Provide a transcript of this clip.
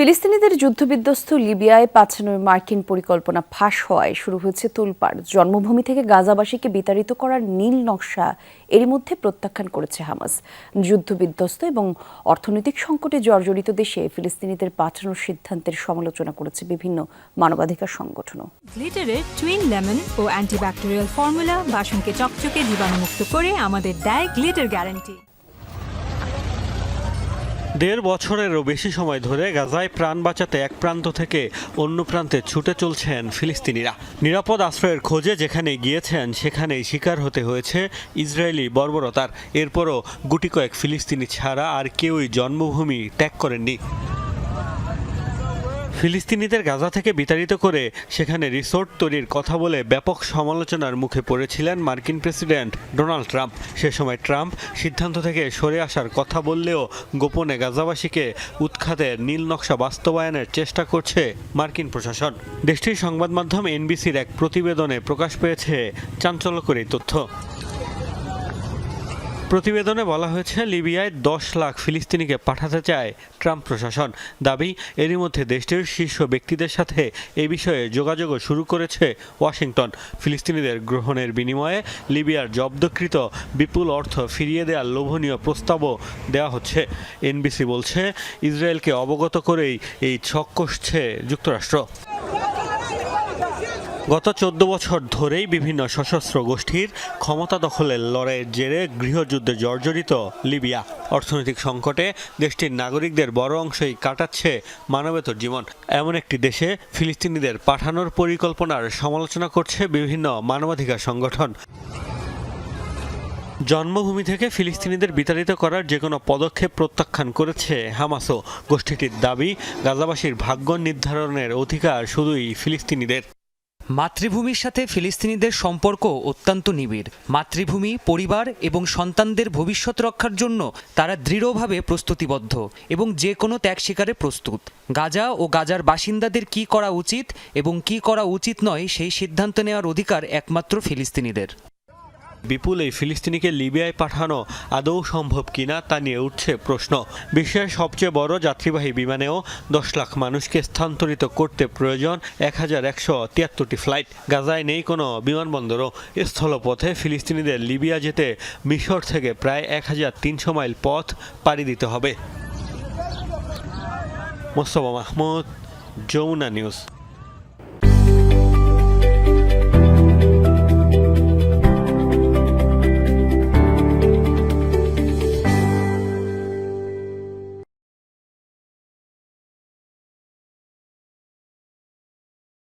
ফিলিস্তিনিদের যুদ্ধবিধ্বস্ত লিবিয়ায় পাঠানোর মার্কিন পরিকল্পনা ফাঁস হওয়ায় শুরু হয়েছে তোলপাড়। জন্মভূমি থেকে গাজাবাসীকে বিতাড়িত করার নীল নকশা এরই মধ্যে প্রত্যাখ্যান করেছে হামাস। যুদ্ধবিধ্বস্ত এবং অর্থনৈতিক সংকটে জর্জরিত দেশে ফিলিস্তিনিদের পাঠানোর সিদ্ধান্তের সমালোচনা করেছে বিভিন্ন মানবাধিকার সংগঠনও। গ্লিটারের টুইন লেমন ও অ্যান্টিব্যাকটেরিয়াল ফর্মুলা বাসনকে চকচকে জীবাণুমুক্ত করে আমাদের দেয় গ্লিটার গ্যারান্টি দেড় বছরেরও বেশি সময় ধরে গাজায় প্রাণ বাঁচাতে এক প্রান্ত থেকে অন্য প্রান্তে ছুটে চলছেন ফিলিস্তিনিরা। নিরাপদ আশ্রয়ের খোঁজে যেখানে গিয়েছেন, সেখানেই শিকার হতে হয়েছে ইসরায়েলি বর্বরতার। এরপরও গুটি কয়েক ফিলিস্তিনি ছাড়া আর কেউই জন্মভূমি ত্যাগ করেননি। ফিলিস্তিনিদের গাজা থেকে বিতাড়িত করে সেখানে রিসোর্ট তৈরির কথা বলে ব্যাপক সমালোচনার মুখে পড়েছিলেন মার্কিন প্রেসিডেন্ট ডোনাল্ড ট্রাম্প। সে সময় ট্রাম্প সিদ্ধান্ত থেকে সরে আসার কথা বললেও গোপনে গাজাবাসীকে উৎখাতের নীল নকশা বাস্তবায়নের চেষ্টা করছে মার্কিন প্রশাসন। দেশটির সংবাদ মাধ্যম এনবিসির এক প্রতিবেদনে প্রকাশ পেয়েছে চাঞ্চল্যকর তথ্য। প্রতিবেদনে বলা হয়েছে, লিবিয়ায় দশ লাখ ফিলিস্তিনিকে পাঠাতে চায় ট্রাম্প প্রশাসন। দাবি, এরই মধ্যে দেশটির শীর্ষ ব্যক্তিদের সাথে এ বিষয়ে যোগাযোগও শুরু করেছে ওয়াশিংটন। ফিলিস্তিনিদের গ্রহণের বিনিময়ে লিবিয়ার জব্দকৃত বিপুল অর্থ ফিরিয়ে দেওয়ার লোভনীয় প্রস্তাবও দেওয়া হচ্ছে। এনবিসি বলছে, ইসরায়েলকে অবগত করেই এই ছক কষছে যুক্তরাষ্ট্র। গত চোদ্দ বছর ধরেই বিভিন্ন সশস্ত্র গোষ্ঠীর ক্ষমতা দখলের লড়াইয়ের জেরে গৃহযুদ্ধে জর্জরিত লিবিয়া। অর্থনৈতিক সংকটে দেশটির নাগরিকদের বড় অংশই কাটাচ্ছে মানবেতর জীবন। এমন একটি দেশে ফিলিস্তিনিদের পাঠানোর পরিকল্পনার সমালোচনা করছে বিভিন্ন মানবাধিকার সংগঠন। জন্মভূমি থেকে ফিলিস্তিনিদের বিতাড়িত করার যে কোনো পদক্ষেপ প্রত্যাখ্যান করেছে হামাসও। গোষ্ঠীটির দাবি, গাজাবাসীর ভাগ্য নির্ধারণের অধিকার শুধুই ফিলিস্তিনিদের। মাতৃভূমির সাথে ফিলিস্তিনিদের সম্পর্ক অত্যন্ত নিবিড়। মাতৃভূমি, পরিবার এবং সন্তানদের ভবিষ্যৎ রক্ষার জন্য তারা দৃঢ়ভাবে প্রস্তুতিবদ্ধ এবং যে কোনো ত্যাগ শিকারে প্রস্তুত। গাজা ও গাজার বাসিন্দাদের কি করা উচিত এবং কি করা উচিত নয় সেই সিদ্ধান্ত নেওয়ার অধিকার একমাত্র ফিলিস্তিনিদের। বিপুল এই ফিলিস্তিনিকে লিবিয়ায় পাঠানো আদৌ সম্ভব কিনা তা নিয়ে উঠছে প্রশ্ন। বিশ্বের সবচেয়ে বড় যাত্রীবাহী বিমানেও দশ লাখ মানুষকে স্থানান্তরিত করতে প্রয়োজন এক হাজার একশো তিয়াত্তরটি ফ্লাইট। গাজায় নেই কোনো বিমানবন্দরও। স্থলপথে ফিলিস্তিনিদের লিবিয়া যেতে মিশর থেকে প্রায় এক হাজার তিনশো মাইল পথ পাড়ি দিতে হবে। মোস্তফা মাহমুদ, যমুনা নিউজ।